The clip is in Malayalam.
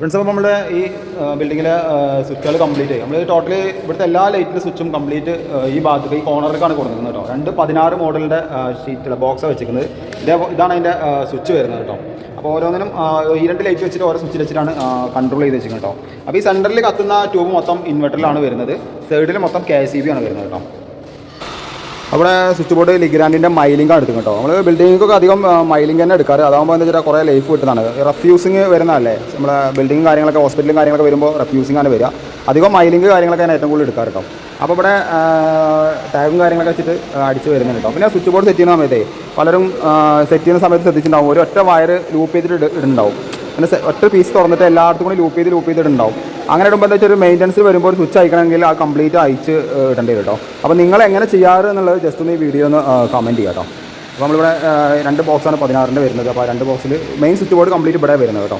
ഫ്രണ്ട്സ് അപ്പോൾ നമ്മുടെ ഈ ബിൽഡിങ്ങിലെ സ്വിച്ചുകൾ കംപ്ലീറ്റ് ചെയ്യും നമ്മൾ ടോട്ടലി ഇവിടുത്തെ എല്ലാ ലൈറ്റിന്റെ സ്വിച്ചും കംപ്ലീറ്റ് ഈ ഭാഗത്ത് ഈ കോർണറിലേക്കാണ് കൊടുക്കുന്നത് കേട്ടോ. രണ്ട് പതിനാറ് മോഡലിന്റെ ഷീറ്റുള്ള ബോക്സാണ് വെച്ചിരിക്കുന്നത്. ഇതേ ഇതാണ് അതിന്റെ സ്വിച്ച് വരുന്നത് കേട്ടോ. അപ്പോൾ ഓരോന്നിനും ഈ രണ്ട് ലൈറ്റ് വെച്ചിട്ട് ഓരോ സ്വിച്ച് വെച്ചിട്ടാണ് കൺട്രോൾ ചെയ്ത് വെച്ചിരിക്കുന്നത് കേട്ടോ. അപ്പോൾ ഈ സെന്ററിൽ കത്തുന്ന ട്യൂബ് മൊത്തം ഇൻവെർട്ടറിലാണ് വരുന്നത്. സൈഡിൽ മൊത്തം കെ ആണ് വരുന്നത് കേട്ടോ. അവിടെ സ്വിച്ച് ബോർഡ് ലിഗ്രാൻഡിന്റെ മൈലിംഗ് എടുക്കും കേട്ടോ. നമ്മൾ ബിൽഡിങ്ങൊക്കെ അധികം മൈലിംഗ് തന്നെ എടുക്കാറ്. അതാകുമ്പോൾ എന്താ വെച്ചാൽ കുറേ ലൈഫ് കിട്ടുന്നതാണ്. റെഫ്യൂസിങ് വരുന്നതല്ലേ? നമ്മുടെ ബിൽഡിങ്ങും കാര്യങ്ങളൊക്കെ ഹോസ്പിറ്റലും കാര്യങ്ങളൊക്കെ വരുമ്പോൾ റെഫ്യൂസിംഗ് ആണ് വരിക. അധികം മൈലിംഗ് കാര്യങ്ങളൊക്കെ ഞാൻ ഏറ്റവും കൂടുതൽ എടുക്കാറ് കേട്ടോ. അപ്പോൾ ഇവിടെ ടാഗും കാര്യങ്ങളൊക്കെ വെച്ചിട്ട് അടിച്ച് വരുന്നുണ്ട് കേട്ടോ. പിന്നെ സ്വിച്ച് ബോർഡ് സെറ്റ് ചെയ്യുന്ന സമയത്തേ പലരും സെറ്റ് ചെയ്യുന്ന സമയത്ത് ശ്രദ്ധിച്ചിട്ടുണ്ടാവും. ഒരു ഒറ്റ വയർ ലൂപ്പ് ചെയ്തിട്ട് ഇട- ഇടുന്നുണ്ടാവും പിന്നെ ഒറ്റ പീസ് തുറന്നിട്ട് എല്ലായിടത്തും കൂടി ലൂപ്പ് ചെയ്ത് ലൂപ്പ് ചെയ്തിട്ടുണ്ടാവും അങ്ങനെ ഇടുമ്പോൾ എന്താ വെച്ചാൽ ഒരു മെയിന്റനൻസ് വരുമ്പോൾ ഒരു സ്വിച്ച് അയക്കണമെങ്കിൽ ആ കംപ്ലീറ്റ് അയച്ച് ഇടേണ്ടി വരും കേട്ടോ അപ്പോൾ നിങ്ങൾ എങ്ങനെ ചെയ്യാറ് എന്നുള്ളത് ജസ്റ്റ് ഒന്ന് ഈ വീഡിയോ ഒന്ന് കമന്റ് ചെയ്യാം കേട്ടോ അപ്പോൾ നമ്മളിവിടെ രണ്ട് ബോക്സാണ് പതിനാറിന്റെ വരുന്നത്. അപ്പോൾ ആ രണ്ട് ബോക്സിൽ മെയിൻ സ്വിച്ച് ബോർഡ് കംപ്ലീറ്റ് ഇവിടെ വരുന്നത് കേട്ടോ